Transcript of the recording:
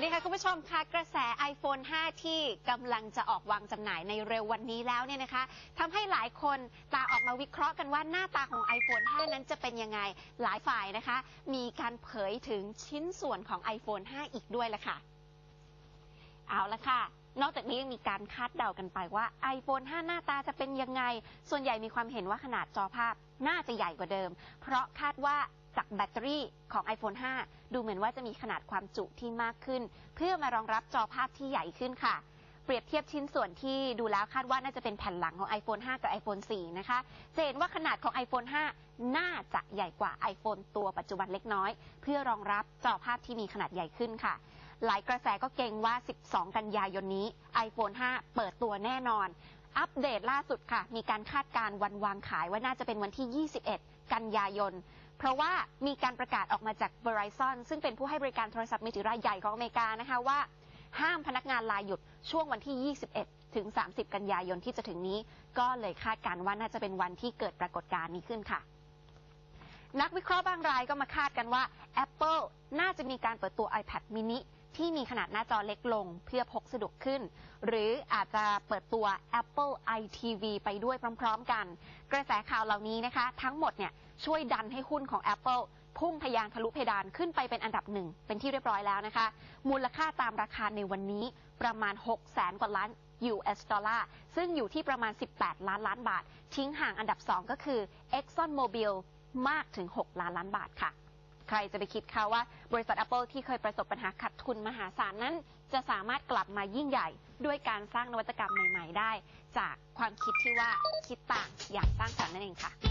วัสดีค่ะ คุณผู้ชมค่ะกระแส iPhone 5 ที่กำลังจะออกวางจำหน่ายในเร็ววันนี้แล้วเนี่ยนะคะทำให้หลายคนตาออกมาวิเคราะห์กันว่าหน้าตาของ iPhone 5 นั้นจะเป็นยังไงหลายฝ่ายนะคะ มีการเผยถึงชิ้นส่วนของ iPhone 5 อีกด้วยละค่ะ เอาละค่ะ นอกจากนี้ยังมีการคาดเดากันไปว่า iPhone 5 หน้าตาจะเป็นยังไง ส่วนใหญ่มีความเห็นว่าขนาดจอภาพน่าจะใหญ่กว่าเดิม เพราะคาดว่าจากแบตเตอรี่ของ iPhone 5 ดูเหมือนว่าจะมีขนาดความจุที่มากขึ้น เพื่อมารองรับจอภาพที่ใหญ่ขึ้นค่ะเปรียบเทียบชิ้นส่วนที่ดูแล้วคาดว่าน่าจะเป็นแผ่นหลังของ iPhone 5 กับ iPhone 4 นะคะ จะเห็นว่าขนาดของ iPhone 5 น่าจะใหญ่กว่า iPhone ตัวปัจจุบันเล็กน้อย เพื่อรองรับจอภาพที่มีขนาดใหญ่ขึ้นค่ะ หลายกระแสก็เกรงว่า 12 กันยายนนี้ iPhone 5 เปิดตัวแน่นอน อัปเดตล่าสุดค่ะ มีการคาดการณ์วันวางขายว่าน่าจะเป็นวันที่ 21 กันยายน เพราะว่ามีการประกาศออกมาจาก Verizon ซึ่งเป็นผู้ให้บริการโทรศัพท์มือถือรายใหญ่ของอเมริกานะคะว่า ห้ามพนักงานลาหยุดช่วงวันที่ 21 ถึง 30 กันยายนที่จะถึงนี้ ก็เลยคาดการณ์ว่าน่าจะเป็นวันที่เกิดปรากฏการณ์นี้ขึ้นค่ะนักวิเคราะห์บางรายก็มาคาดกันว่า Apple น่าจะมีการเปิดตัว iPad mini ที่มีขนาดหน้าจอเล็กลงเพื่อพกสะดวกขึ้น หรืออาจจะเปิดตัว Apple iTV ไปด้วยพร้อมๆกัน กระแสข่าวเหล่านี้นะคะ ทั้งหมดเนี่ยช่วยดันให้หุ้นของ Apple พุ่งทะยานทะลุเพดานขึ้นไปเป็นอันดับหนึ่งเป็นที่เรียบร้อยแล้วนะคะ มูลค่าตามราคาในวันนี้ประมาณ6แสนกว่าล้าน US ดอลลาร์ซึ่งอยู่ที่ประมาณ 18 ล้านล้านบาท ทิ้งห่างอันดับ 2 ก็คือ Exxon Mobil มากถึง 6 ล้านล้านบาทค่ะ ใครจะไปคิดคะว่าบริษัท Apple ที่เคยประสบปัญหาขาดทุนมหาศาลนั้น จะสามารถกลับมายิ่งใหญ่ ด้วยการสร้างนวัตกรรมใหม่ ๆ ได้ จากความคิดที่ว่าคิดต่างอยากสร้างสรรค์นั่นเองค่ะ